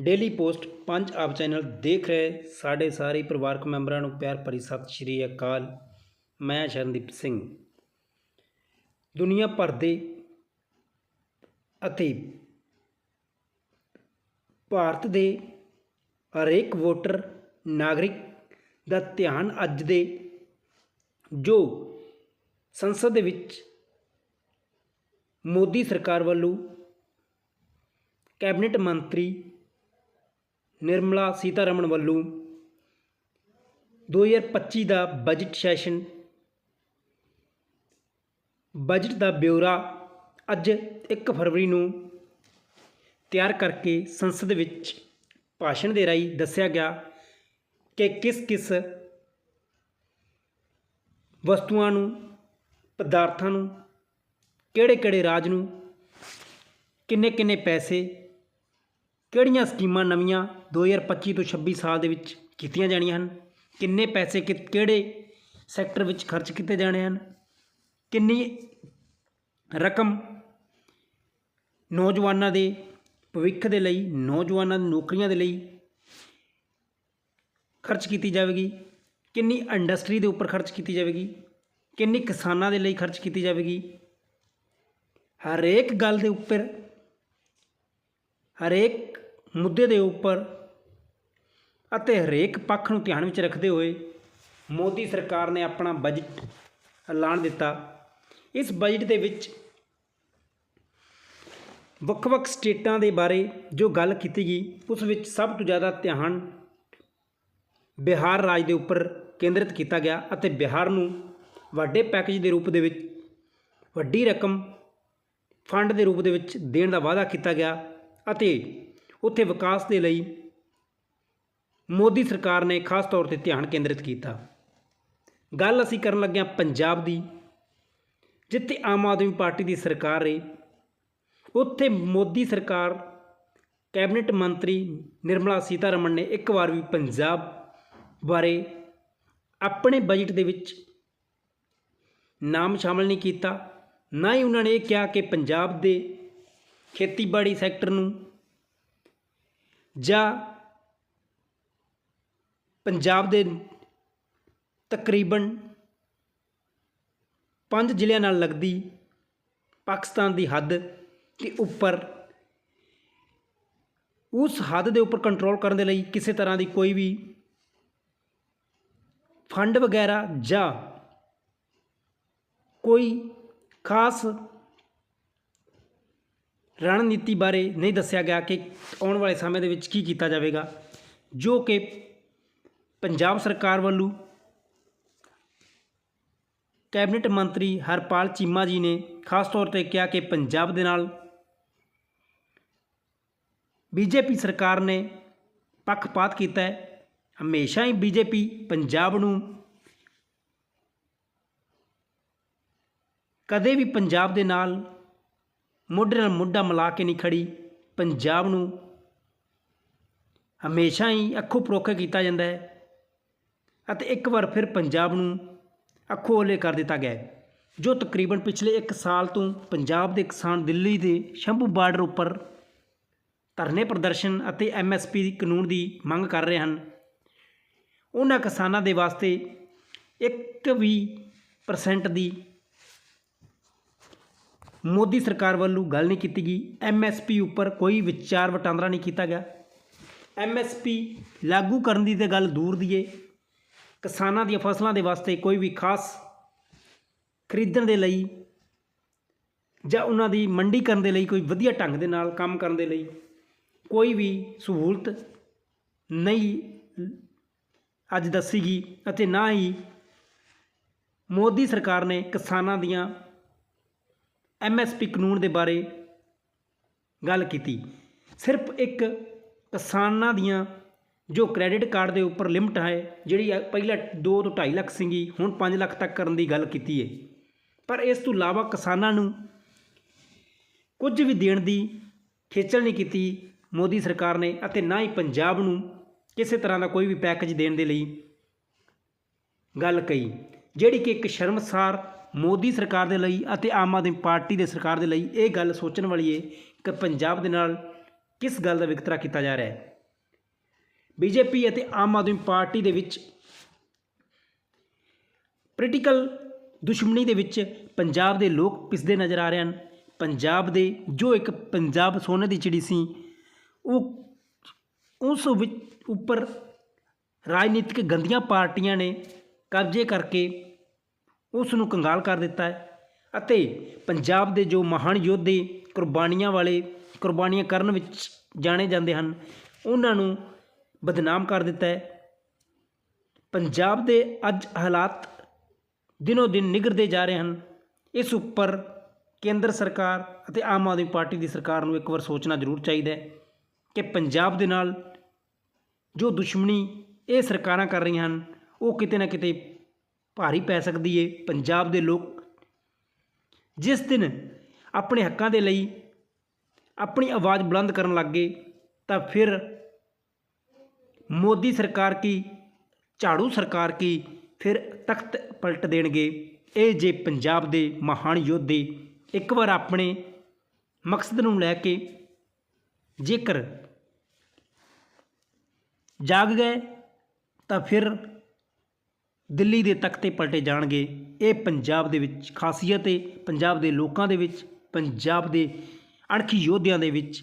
Daily post ਪੰਜ ਆਪ channel ਦੇਖ ਰਹੇ ਸਾਡੇ ਸਾਰੇ ਪਰਿਵਾਰਕ ਮੈਂਬਰਾਂ ਨੂੰ ਪਿਆਰ ਭਰੀ ਸਤਿ ਸ਼੍ਰੀ ਅਕਾਲ। ਮੈਂ ਸ਼ਰਨਦੀਪ ਸਿੰਘ। ਦੁਨੀਆ ਭਰ ਦੇ ਅਤੇ ਭਾਰਤ ਦੇ ਹਰੇਕ ਵੋਟਰ, ਨਾਗਰਿਕ ਦਾ ਧਿਆਨ ਅੱਜ ਦੇ ਜੋ ਸੰਸਦ ਦੇ ਵਿੱਚ ਮੋਦੀ ਸਰਕਾਰ ਵੱਲੋਂ ਕੈਬਨਿਟ ਮੰਤਰੀ ਨਿਰਮਲਾ ਸੀਤਾਰਮਣ ਵੱਲੋਂ 2025 ਦਾ ਬਜਟ ਸੈਸ਼ਨ ਬਜਟ ਦਾ ਬਿਊਰਾ ਅੱਜ 1 ਫਰਵਰੀ ਨੂੰ ਤਿਆਰ ਕਰਕੇ ਸੰਸਦ ਵਿੱਚ ਭਾਸ਼ਣ ਦੇ ਰਾਹੀਂ ਦੱਸਿਆ ਗਿਆ ਕਿ ਕਿਸ ਕਿਸ ਵਸਤੂਆਂ ਨੂੰ, ਪਦਾਰਥਾਂ ਨੂੰ ਕਿਹੜੇ ਕਿਹੜੇ ਰਾਜ ਨੂੰ ਕਿੰਨੇ ਕਿੰਨੇ ਪੈਸੇ, ਕਿਹੜੀਆਂ ਸਕੀਮਾਂ ਨਵੀਆਂ 2025 ਤੋਂ 26 ਸਾਲ ਦੇ ਵਿੱਚ ਕੀਤੀਆਂ ਜਾਣੀਆਂ ਹਨ। ਕਿੰਨੇ ਪੈਸੇ ਕਿ, ਕਿਹੜੇ ਸੈਕਟਰ ਵਿੱਚ ਖਰਚ ਕੀਤੇ ਜਾਣੇ ਹਨ? ਕਿੰਨੀ ਰਕਮ ਨੌਜਵਾਨਾਂ ਦੇ ਭਵਿੱਖ ਦੇ ਲਈ, ਨੌਜਵਾਨਾਂ ਦੀ ਨੌਕਰੀਆਂ ਦੇ ਲਈ ਖਰਚ ਕੀਤੀ ਜਾਵੇਗੀ? ਕਿੰਨੀ ਇੰਡਸਟਰੀ ਦੇ ਉੱਪਰ ਖਰਚ ਕੀਤੀ ਜਾਵੇਗੀ? ਕਿੰਨੀ ਕਿਸਾਨਾਂ ਦੇ ਲਈ ਖਰਚ ਕੀਤੀ ਜਾਵੇਗੀ? ਹਰੇਕ ਗੱਲ ਦੇ ਉੱਪਰ, ਹਰੇਕ ਮੁੱਦੇ ਦੇ ਉੱਪਰ ਅਤੇ ਹਰੇਕ ਪੱਖ ਨੂੰ ਧਿਆਨ ਵਿੱਚ ਰੱਖਦੇ ਹੋਏ ਮੋਦੀ ਸਰਕਾਰ ਨੇ ਆਪਣਾ ਬਜਟ ਐਲਾਨ ਦਿੱਤਾ। ਇਸ ਬਜਟ ਦੇ ਵਿੱਚ ਵੱਖ-ਵੱਖ ਸਟੇਟਾਂ ਦੇ ਬਾਰੇ ਜੋ ਗੱਲ ਕੀਤੀ ਗਈ, ਉਸ ਵਿੱਚ ਸਭ ਤੋਂ ਜ਼ਿਆਦਾ ਧਿਆਨ ਬਿਹਾਰ ਰਾਜ ਦੇ ਉੱਪਰ ਕੇਂਦਰਿਤ ਕੀਤਾ ਗਿਆ ਅਤੇ ਬਿਹਾਰ ਨੂੰ ਵੱਡੇ ਪੈਕੇਜ ਦੇ ਰੂਪ ਦੇ ਵਿੱਚ, ਵੱਡੀ ਰਕਮ ਫੰਡ ਦੇ ਰੂਪ ਦੇ ਵਿੱਚ ਦੇਣ ਦਾ ਵਾਅਦਾ ਕੀਤਾ ਗਿਆ ਅਤੇ ਉੱਥੇ ਵਿਕਾਸ ਦੇ ਲਈ ਮੋਦੀ ਸਰਕਾਰ ਨੇ ਖਾਸ ਤੌਰ ਤੇ ਧਿਆਨ ਕੇਂਦਰਿਤ ਕੀਤਾ। ਗੱਲ ਅਸੀਂ ਕਰਨ ਲੱਗੇ ਹਾਂ ਪੰਜਾਬ ਦੀ, ਜਿੱਥੇ ਆਮ ਆਦਮੀ ਪਾਰਟੀ ਦੀ ਸਰਕਾਰ ਹੈ ਉੱਥੇ ਮੋਦੀ ਸਰਕਾਰ, ਕੈਬਨਿਟ ਮੰਤਰੀ ਨਿਰਮਲਾ ਸੀਤਾਰਮਣ ਨੇ ਇੱਕ ਵਾਰ ਵੀ ਪੰਜਾਬ ਬਾਰੇ ਆਪਣੇ ਬਜਟ ਦੇ ਵਿੱਚ ਨਾਮ ਸ਼ਾਮਲ ਨਹੀਂ ਕੀਤਾ। ਨਾ ਹੀ ਉਹਨਾਂ ਨੇ ਇਹ ਕਿਹਾ ਕਿ ਪੰਜਾਬ ਦੇ ਖੇਤੀਬਾੜੀ ਸੈਕਟਰ ਨੂੰ ਜਾਂ ਪੰਜਾਬ ਦੇ ਤਕਰੀਬਨ ਪੰਜ ਜ਼ਿਲ੍ਹਿਆਂ ਨਾਲ ਲੱਗਦੀ ਪਾਕਿਸਤਾਨ ਦੀ ਹੱਦ ਦੇ ਉੱਪਰ, ਉਸ ਹੱਦ ਦੇ ਉੱਪਰ ਕੰਟਰੋਲ ਕਰਨ ਦੇ ਲਈ ਕਿਸੇ ਤਰ੍ਹਾਂ ਦੀ ਕੋਈ ਵੀ ਫੰਡ ਵਗੈਰਾ ਜਾਂ ਕੋਈ ਖਾਸ ਰਣਨੀਤੀ ਬਾਰੇ ਨਹੀਂ ਦੱਸਿਆ ਗਿਆ ਕਿ ਆਉਣ ਵਾਲੇ ਸਮੇਂ ਦੇ ਵਿੱਚ ਕੀ ਕੀਤਾ ਜਾਵੇਗਾ, ਜੋ ਕਿ ਪੰਜਾਬ ਸਰਕਾਰ ਵੱਲੋਂ ਕੈਬਨਿਟ ਮੰਤਰੀ ਹਰਪਾਲ ਚੀਮਾ ਜੀ ਨੇ ਖਾਸ ਤੌਰ ਤੇ ਕਿਹਾ ਕਿ ਪੰਜਾਬ ਦੇ ਨਾਲ ਬੀਜੇਪੀ ਸਰਕਾਰ ਨੇ ਪੱਖਪਾਤ ਕੀਤਾ ਹੈ। ਹਮੇਸ਼ਾ ਹੀ ਬੀਜੇਪੀ ਪੰਜਾਬ ਨੂੰ ਕਦੇ ਵੀ ਪੰਜਾਬ ਦੇ ਨਾਲ ਮੋਢੇ ਨਾਲ ਮੋਢਾ ਮਿਲਾ ਕੇ ਨਹੀਂ ਖੜੀ। ਪੰਜਾਬ ਨੂੰ ਹਮੇਸ਼ਾ ਹੀ ਅੱਖੋਂ ਪਰੋਖੇ ਕੀਤਾ ਜਾਂਦਾ ਹੈ। ਅਤੇ ਇੱਕ ਵਾਰ ਫਿਰ ਪੰਜਾਬ ਨੂੰ ਅੱਖੋਂ ਓਲੇ ਕਰ ਦਿੱਤਾ ਗਿਆ ਜੋ ਤਕਰੀਬਨ ਪਿਛਲੇ 1 ਸਾਲ ਤੋਂ ਪੰਜਾਬ ਦੇ ਕਿਸਾਨ ਦਿੱਲੀ ਦੇ ਸ਼ੰਭੂ ਬਾਰਡਰ ਉੱਪਰ ਧਰਨੇ ਪ੍ਰਦਰਸ਼ਨ ਅਤੇ ਐਮਐਸਪੀ ਦੀ ਕਾਨੂੰਨ ਦੀ ਮੰਗ ਕਰ ਰਹੇ ਹਨ। ਉਹਨਾਂ ਕਿਸਾਨਾਂ ਦੇ ਵਾਸਤੇ ਇੱਕ ਵੀ ਪਰਸੈਂਟ ਦੀ ਮੋਦੀ ਸਰਕਾਰ ਵੱਲੋਂ ਗੱਲ ਨਹੀਂ ਕੀਤੀ ਗਈ। ਐਮਐਸਪੀ ਉੱਪਰ ਕੋਈ ਵਿਚਾਰ ਵਟਾਂਦਰਾ ਨਹੀਂ ਕੀਤਾ ਗਿਆ। ਐਮਐਸਪੀ ਲਾਗੂ ਕਰਨ ਦੀ ਤੇ ਗੱਲ ਦੂਰ ਦੀਏ ਕਿਸਾਨਾਂ ਦੀਆਂ ਫਸਲਾਂ ਦੇ ਵਾਸਤੇ ਕੋਈ ਵੀ ਖਾਸ ਖਰੀਦਣ ਦੇ ਲਈ ਜਾਂ ਉਹਨਾਂ ਦੀ ਮੰਡੀ ਕਰਨ ਦੇ ਲਈ ਕੋਈ ਵਧੀਆ ਢੰਗ ਦੇ ਨਾਲ ਕੰਮ ਕਰਨ ਦੇ ਲਈ ਕੋਈ ਵੀ ਸਹੂਲਤ ਨਹੀਂ ਅੱਜ ਦੱਸੀ ਗਈ ਅਤੇ ਨਾ ਹੀ ਮੋਦੀ ਸਰਕਾਰ ਨੇ ਕਿਸਾਨਾਂ ਦੀਆਂ ਐਮਐਸਪੀ ਕਾਨੂੰਨ ਦੇ ਬਾਰੇ ਗੱਲ ਕੀਤੀ। ਸਿਰਫ ਇੱਕ ਕਿਸਾਨਾਂ ਦੀਆਂ ਜੋ ਕ੍ਰੈਡਿਟ ਕਾਰਡ ਦੇ ਉੱਪਰ ਲਿਮਟ ਹੈ, ਜਿਹੜੀ ਆ ਪਹਿਲਾਂ 2 ਤੋਂ 2.5 ਲੱਖ ਸੀਗੀ, ਹੁਣ 5 ਲੱਖ ਤੱਕ ਕਰਨ ਦੀ ਗੱਲ ਕੀਤੀ ਹੈ ਪਰ ਇਸ ਤੋਂ ਇਲਾਵਾ ਕਿਸਾਨਾਂ ਨੂੰ ਕੁਝ ਵੀ ਦੇਣ ਦੀ ਖੇਚਲ ਨਹੀਂ ਕੀਤੀ ਮੋਦੀ ਸਰਕਾਰ ਨੇ ਅਤੇ ਨਾ ਹੀ ਪੰਜਾਬ ਨੂੰ ਕਿਸੇ ਤਰ੍ਹਾਂ ਦਾ ਕੋਈ ਵੀ ਪੈਕੇਜ ਦੇਣ ਦੇ ਲਈ ਗੱਲ ਕਹੀ, ਜਿਹੜੀ ਕਿ ਇੱਕ ਸ਼ਰਮਸਾਰ ਮੋਦੀ ਸਰਕਾਰ ਦੇ ਲਈ ਅਤੇ ਆਮ ਆਦਮੀ ਪਾਰਟੀ ਦੇ ਸਰਕਾਰ ਦੇ ਲਈ ਇਹ ਗੱਲ ਸੋਚਣ ਵਾਲੀ ਹੈ ਕਿ ਪੰਜਾਬ ਦੇ ਨਾਲ ਕਿਸ ਗੱਲ ਦਾ ਵਿਕਤਰਾ ਕੀਤਾ ਜਾ ਰਿਹਾ ਹੈ। ਬੀਜੇਪੀ ਅਤੇ ਆਮ ਆਦਮੀ ਪਾਰਟੀ ਦੇ ਵਿੱਚ ਪੋਲੀਟੀਕਲ ਦੁਸ਼ਮਣੀ ਦੇ ਵਿੱਚ ਪੰਜਾਬ ਦੇ ਲੋਕ ਪਿਸਦੇ ਨਜ਼ਰ ਆ ਰਹੇ ਹਨ। ਪੰਜਾਬ ਦੇ ਜੋ ਇੱਕ ਪੰਜਾਬ ਸੋਨੇ ਦੀ ਚਿੜੀ ਸੀ, ਉਹ ਉਸ ਵਿੱਚ ਉੱਪਰ ਰਾਜਨੀਤਿਕ ਗੰਦੀਆਂ ਪਾਰਟੀਆਂ ਨੇ ਕਬਜ਼ੇ ਕਰਕੇ ਉਸ ਨੂੰ ਕੰਗਾਲ ਕਰ ਦਿੱਤਾ ਹੈ ਅਤੇ ਪੰਜਾਬ ਦੇ ਜੋ ਮਹਾਨ ਯੋਧੇ ਕੁਰਬਾਨੀਆਂ ਵਾਲੇ ਕੁਰਬਾਨੀਆਂ ਕਰਨ ਵਿੱਚ ਜਾਣੇ ਜਾਂਦੇ ਹਨ, ਉਹਨਾਂ ਨੂੰ ਬਦਨਾਮ ਕਰ ਦਿੱਤਾ ਹੈ। ਪੰਜਾਬ ਦੇ ਅੱਜ ਹਾਲਾਤ ਦਿਨੋ ਦਿਨ ਨਿਗਰਦੇ ਜਾ ਰਹੇ ਹਨ। ਇਸ ਉੱਪਰ ਕੇਂਦਰ ਸਰਕਾਰ ਅਤੇ ਆਮ ਆਦਮੀ ਪਾਰਟੀ ਦੀ ਸਰਕਾਰ ਨੂੰ ਇੱਕ ਵਾਰ ਸੋਚਣਾ ਜ਼ਰੂਰ ਚਾਹੀਦਾ ਹੈ ਕਿ ਪੰਜਾਬ ਦੇ ਨਾਲ ਜੋ ਦੁਸ਼ਮਣੀ ਇਹ ਸਰਕਾਰਾਂ ਕਰ ਰਹੀਆਂ ਹਨ, ਉਹ ਕਿਤੇ ਨਾ ਕਿਤੇ ਭਾਰੀ ਪੈ ਸਕਦੀ ਏ ਪੰਜਾਬ ਦੇ ਲੋਕ। ਜਿਸ ਦਿਨ ਆਪਣੇ ਹੱਕਾਂ ਦੇ ਲਈ ਆਪਣੀ ਆਵਾਜ਼ ਬੁਲੰਦ ਕਰਨ ਲੱਗੇ ਤਾਂ ਫਿਰ ਮੋਦੀ ਸਰਕਾਰ ਕੀ, ਝਾੜੂ ਸਰਕਾਰ ਕੀ, ਫਿਰ ਤਖਤ ਪਲਟ ਦੇਣਗੇ। ਇਹ ਜੇ ਪੰਜਾਬ ਦੇ ਮਹਾਨ ਯੋਧੇ ਇੱਕ ਵਾਰ ਆਪਣੇ ਮਕਸਦ ਨੂੰ ਲੈ ਕੇ ਜੇਕਰ ਜਾਗ ਗਏ, ਤਾਂ ਫਿਰ ਦਿੱਲੀ ਦੇ ਤਖਤੇ ਪਲਟੇ ਜਾਣਗੇ। ਇਹ ਪੰਜਾਬ ਦੇ ਵਿੱਚ ਖਾਸੀਅਤ ਹੈ ਪੰਜਾਬ ਦੇ ਲੋਕਾਂ ਦੇ ਵਿੱਚ, ਪੰਜਾਬ ਦੇ ਅਣਖੀ ਯੋਧਿਆਂ ਦੇ ਵਿੱਚ